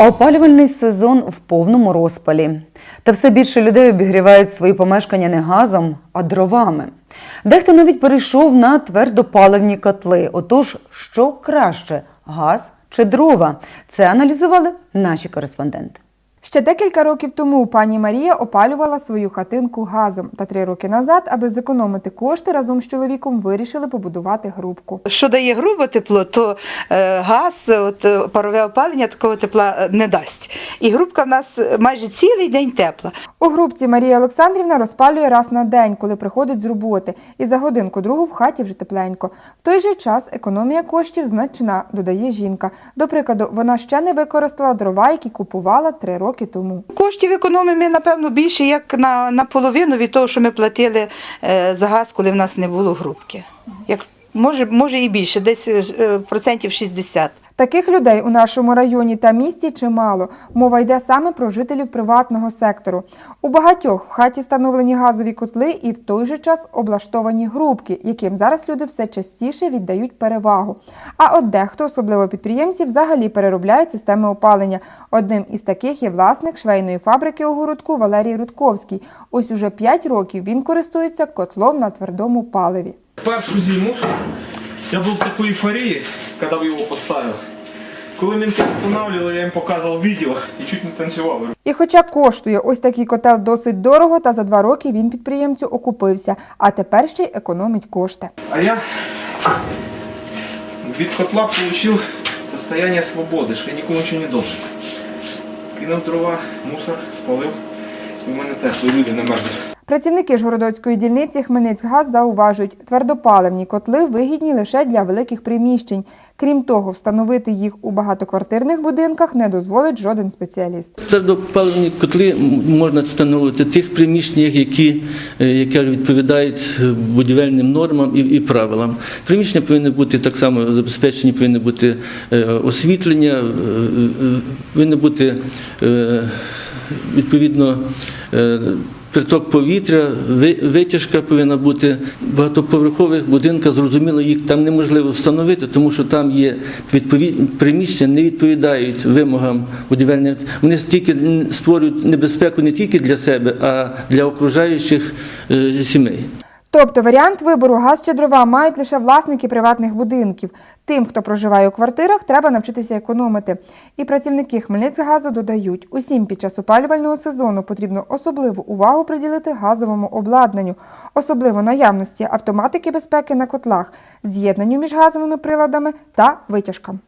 Опалювальний сезон в повному розпалі. Та все більше людей обігрівають свої помешкання не газом, а дровами. Дехто навіть перейшов на твердопаливні котли. Отож, що краще газ чи дрова? Це аналізували наші кореспонденти. Ще декілька років тому пані Марія опалювала свою хатинку газом. Та три роки назад, аби зекономити кошти, разом з чоловіком вирішили побудувати грубку. Що дає грубе тепло, то е, газ, от, е, парове опалення такого тепла е, не дасть. І грубка в нас майже цілий день тепла. У грубці Марія Олександрівна розпалює раз на день, коли приходить з роботи, і за годинку другу в хаті вже тепленько. В той же час економія коштів значна, додає жінка. До прикладу, вона ще не використала дрова, які купувала три роки тому. Коштів економимо, напевно, більше як на, на половину від того, що ми платили е, за газ, коли в нас не було грубки. Як, може, може і більше, десь е, процентів 60. Таких людей у нашому районі та місті чимало. Мова йде саме про жителів приватного сектору. У багатьох в хаті встановлені газові котли і в той же час облаштовані грубки, яким зараз люди все частіше віддають перевагу. А от дехто, особливо підприємці, взагалі переробляють системи опалення. Одним із таких є власник швейної фабрики у городку Валерій Рудковський. Ось уже 5 років він користується котлом на твердому паливі. Першу зиму я був в такій ейфорії, коли його поставив. Коли мінки встановлювали, я їм показував відео і чуть не танцював. І хоча коштує ось такий котел досить дорого, та за два роки він підприємцю окупився, а тепер ще й економить кошти. А я від котла отримав состояние свободи, що я нікому нічого не должен. Кинув дрова, мусор, спалив. В мене і люди не мерзнуть. Працівники ж городоцької дільниці Хмельницькгаз зауважують, твердопаливні котли вигідні лише для великих приміщень. Крім того, встановити їх у багатоквартирних будинках не дозволить жоден спеціаліст. Твердопаливні котли можна встановити в тих приміщеннях, які, е, які відповідають е, будівельним нормам і, і правилам. Приміщення повинні бути так само забезпечені, повинні бути е, освітлення, повинні бути відповідно. Приток повітря, ви- витяжка повинна бути багатоповерхових будинках. Зрозуміло, їх там неможливо встановити, тому що там є відпові... приміщення, не відповідають вимогам будівельних. Вони тільки створюють небезпеку не тільки для себе, а для окружаючих е, сімей. Тобто варіант вибору газ чи дрова мають лише власники приватних будинків. Тим, хто проживає у квартирах, треба навчитися економити. І працівники Хмельницькгазу додають, усім під час опалювального сезону потрібно особливу увагу приділити газовому обладнанню, особливо наявності автоматики безпеки на котлах, з'єднанню між газовими приладами та витяжкам.